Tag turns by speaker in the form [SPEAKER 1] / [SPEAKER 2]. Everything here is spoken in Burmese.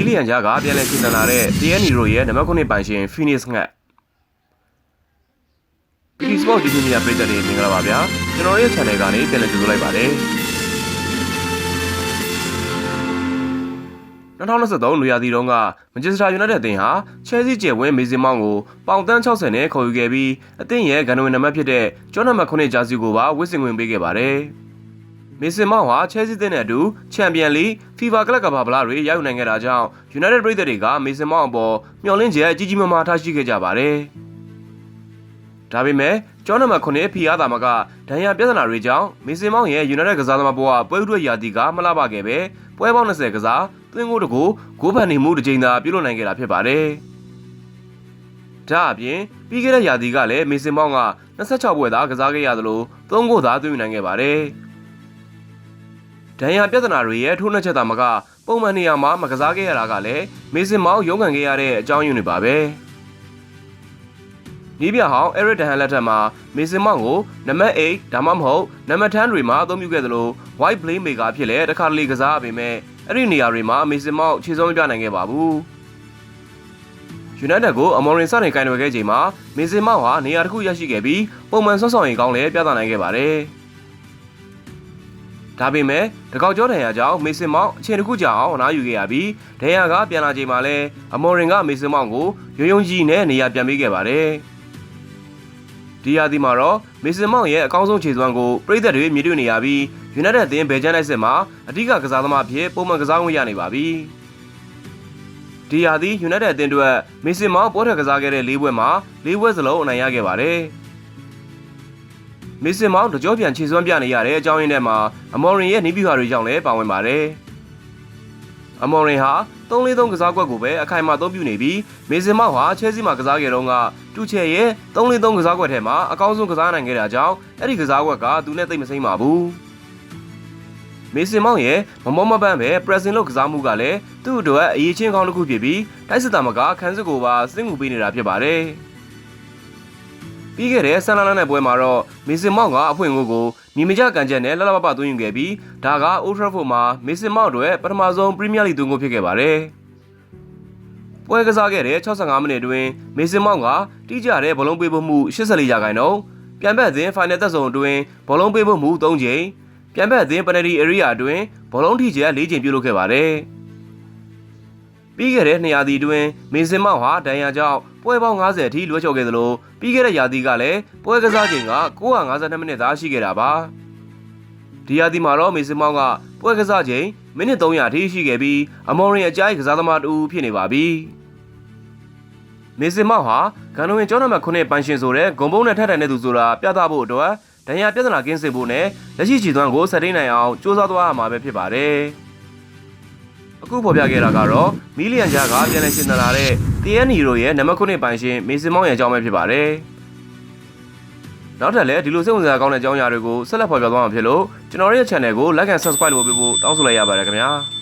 [SPEAKER 1] ီလီယန်ဂျာကပြန်လည်ရှင်သန်လာတဲ့ TN Hero ရဲ့နံပါတ်9ပိုင်ရှင် Phoenix ငှက် PT Sport TV မြာပြည်သက်တွေမင်္ဂလာပါဗျာကျွန်တော်ရဲ့ channel ကနေပြန်လည်ကြိုဆိုလိုက်ပါတယ်2023လူရသည်တုန်းကမန်ချက်စတာယူနိုက်တက်အသင်းဟာချဲစီကျယ်ဝင်းမေဇင်မောင်းကိုပေါင်တန်း60နဲ့ခေါ်ယူခဲ့ပြီးအသင်းရဲ့ဂန်နဝင်နံပါတ်ဖြစ်တဲ့ကျောင်းနံပါတ်9ဂျာစီကိုပါဝစ်စင်ဝင်ပေးခဲ့ပါတယ် မေဆင်မောင်ဟာချဲစီတဲ့အတဲ့အတူချန်ပီယံလိဖီဖာကလပ်ကဘာဗလာတွေရယူနိုင်ခဲ့တာကြောင့် United ပြည်သက်တွေကမေဆင်မောင်အပေါ်မျှော်လင့်ချက်အကြီးကြီးမားမားထားရှိခဲ့ကြပါတယ်။ဒါပေမဲ့ကျောင်းနံပါတ်9ဖီအားသာမကဒဏ်ရာပြဿနာတွေကြောင့်မေဆင်မောင်ရဲ့ United ကစားသမားဘဝပွဲဥထွက်ရာသီကမလှပခဲ့ပဲပွဲပေါင်း20ကစားသွင်းကိုတကူဂိုးဖန်နေမှုတစ်ကြိမ်သာပြုလုပ်နိုင်ခဲ့တာဖြစ်ပါတယ်။ဒါအပြင်ပြီးခဲ့တဲ့ရာသီကလည်းမေဆင်မောင်က26ပွဲသာကစားခဲ့ရသလို3ဂိုးသာသွင်းယူနိုင်ခဲ့ပါတယ်။ ဒဏ်ရာပြဿနာတွေရဲ့ထိုးနှက်ချက်သာမကပုံမှန်နေရာမှာမကစားခဲ့ရတာကလည်းမေဆင်မောင်ရုန်းကန်ခဲ့ရတဲ့အကြောင်းရင်းတွေပါပဲနီးပြဟောင်းအဲရစ်ဒဟန်လက်ထက်မှာမေဆင်မောင်ကိုနံပါတ်8ဒါမှမဟုတ်နံပါတ်10တွေမှာအသုံးပြုခဲ့သလို white playmaker ဖြစ်လဲတစ်ခါတလေကစားပေမဲ့အဲ့ဒီနေရာတွေမှာမေဆင်မောင်ခြေစုံမပြနိုင်ခဲ့ပါဘူးယူနိုက်တက်ကိုအမော်ရင်စတင်ကင်တွယ်ခဲ့ချိန်မှာမေဆင်မောင်ဟာနေရာတစ်ခုရရှိခဲ့ပြီးပုံမှန်ဆွတ်ဆောင်ရင်ကောင်းလဲပြသနိုင်ခဲ့ပါတယ်။ ဒါပေမဲ့တကောက်ကျောဒဏ်ရာကြောင့်မေဆင်မောင်အချိန်တစ်ခုကြာအောင်အနားယူခဲ့ရပြီးဒဏ်ရာကပြန်လာချိန်မှာလဲအမော်ရင်ကမေဆင်မောင်ကိုရုံရုံကြီးနဲ့နေရာပြန်ပေးခဲ့ပါတယ်။ဒီရာသီမှာတော့မေဆင်မောင်ရဲ့အကောင်းဆုံးခြေစွမ်းကိုပြည်သက်တွေမြည်တွေ့နေရပြီးယူနိုက်တက်အသင်းဘယ်ဂျန်လိုက်စစ်မှာအဓိကကစားသမားဖြစ်ပုံမှန်ကစားဝင်ရနေပါပြီ။ဒီရာသီယူနိုက်တက်အသင်းတို့မေဆင်မောင်ပေါ်ထက်ကစားခဲ့တဲ့၄ပွဲမှာ၄ပွဲစလုံးအနိုင်ရခဲ့ပါတယ်။ မေဆင်မောင်တကြောပြန်ခြေစွမ်းပြနေရတဲ့အကြောင်းရင်းထဲမှာအမော်ရင်ရဲ့နီးပြူဟာတွေကြောင့်လည်းပါဝင်ပါတယ်။အမော်ရင်ဟာ3-4-3ကစားကွက်ကိုပဲအခိုင်အမာသုံးပြုနေပြီးမေဆင်မောင်ဟာချဲစီမှာကစားခဲ့တော့ကတူချဲရဲ့3-4-3ကစားကွက်ထဲမှာအကောင်းဆုံးကစားနိုင်ခဲ့တာကြောင့်အဲ့ဒီကစားကွက်ကသူနဲ့သိမ့်မစိမ့်ပါဘူး။မေဆင်မောင်ရဲ့မမောမပန်းပဲ pressing လုပ်ကစားမှုကလည်းသူ့အတွက်အရေးချင်းကောင်းတစ်ခုဖြစ်ပြီးတိုက်စစ်တာမကခန်းစစ်ကိုပါစင့်ကူပေးနေတာဖြစ်ပါတယ်။ ပြီးခဲ့တဲ့ဆန်လာလာနဲ့ပွဲမှာတော့မေဆင်မောင်ကအဖွင့်ကိုကိုမြင်မကြကန်ချက်နဲ့လှလှပပသွင်းယူခဲ့ပြီးဒါက Old Trafford မှာမေဆင်မောင်တို့ရဲ့ပထမဆုံး Premier League သွင်းကိုဖြစ်ခဲ့ပါတယ်။ပွဲကစားခဲ့တဲ့65မိနစ်တွင်မေဆင်မောင်ကတိကျတဲ့ဘောလုံးပေးဖို့မှု84ရာခိုင်နှုန်းပြန်ဘက်အသင်း final သက်ဆုံးအတွင်းဘောလုံးပေးဖို့မှု3ချိန်ပြန်ဘက်အသင်း penalty area အတွင်းဘောလုံးထိကျ4ချိန်ပြုလုပ်ခဲ့ပါတယ်။ပြီးခဲ့တဲ့2ရာသီအတွင်းမေဆင်မောင်ဟာဒဏ်ရာကြောင့် ပွဲပေါင်း90အထိလွှဲချော်ခဲ့သလိုပြီးခဲ့တဲ့ရာသီကလည်းပွဲကစားချိန်က952မိနစ်သာရှိခဲ့တာပါဒီရာသီမှာတော့မေဆင်မောင်ကပွဲကစားချိန်မိနစ်300အထိရှိခဲ့ပြီးအမော်ရင်အကြိုက်ကစားသမားတူဖြစ်နေပါပြီမေဆင်မောင်ဟာဂန်နိုဝင်ကျောင်းနံပါတ်9ပန်ရှင်ဆိုတဲ့ဂုံပုံးနဲ့ထပ်ထန်တဲ့သူဆိုတာပြသဖို့အတွက်ဒဏ်ရာပြဿနာကင်းစင်ဖို့နဲ့လက်ရှိခြေသွမ်းကိုဆက်ထိန်နိုင်အောင်စ조사သွားရမှာပဲဖြစ်ပါတယ်။အခုဖော်ပြခဲ့တာကတော့မီလီယန်ဂျာကပြန်လည်ရှင်းသလာတဲ့ TN Hero ရဲ့နံပါတ်9ပိုင်ရှင်မေစင်မောင်ရဲ့အကြောင်းပဲဖြစ်ပါတယ်။နောက်ထပ်လည်းဒီလိုစိတ်ဝင်စားကောင်းတဲ့အကြောင်းအရာတွေကိုဆက်လက်ဖော်ပြသွားမှာဖြစ်လို့ကျွန်တော်ရဲ့ channel ကို like and subscribe လုပ်ပေးဖို့တောင်းဆိုလိုက်ရပါတယ်ခင်ဗျာ။